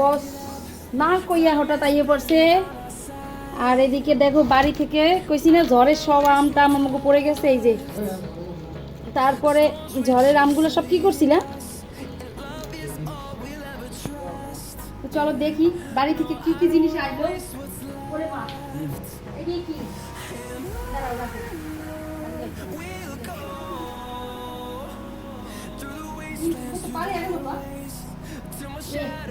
বস না কইয়া হঠাৎ আইয়ে পড়ছে। আর এদিকে দেখো বাড়ি থেকে কইছি না, ঝড়ের সব আম টাম আমাকে পড়ে গেছে এই যে। তারপরে ঝড়ের আমগুলো সব কি করছিলাম চলো দেখি বাড়ি থেকে কি কি জিনিস কি? পারে?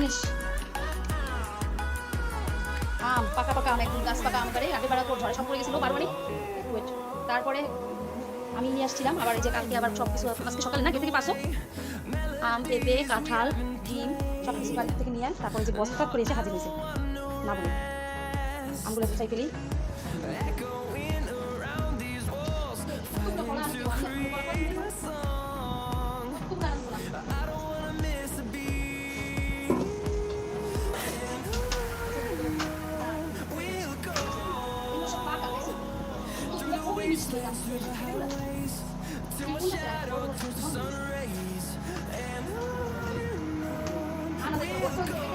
জিনিস। আম, পাকা পাকা আম, একদম গাছ পাকা আম করে আগে বাড়া ঝড়ে সব পড়ে গেছিল, বারবারই। তারপরে আমি নিয়ে আসছিলাম, আবার এই যে কালকে আবার সব কিছু আজকে সকালে না থেকে পাসো আম, পেঁপে, কাঁঠাল, ডিম সব কিছু বাড়ি থেকে নিয়ে তারপরে যে বস্তা করে এসে হাজির হয়েছে। না বলে। আমগুলো গুছাই ফেলি। সব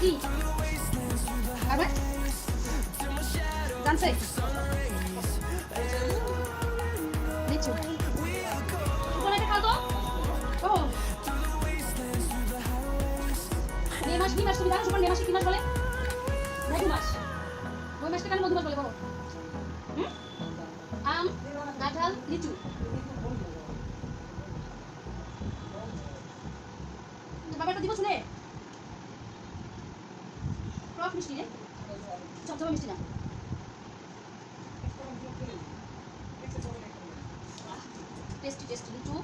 কি আবার জানছে লিচু ওখানে মাস কি মাস তুমি জানো সুমন মে মাসে কি মাস বলে? মধু মাস। ওই মাসটা কেন মধু মাস বলে, বলো? আম, কাঁঠাল, লিচু। বাবাটা দিব শুনে। টক মিষ্টি রে। চপচপা মিষ্টি না। টেস্টি টেস্টি লিচু।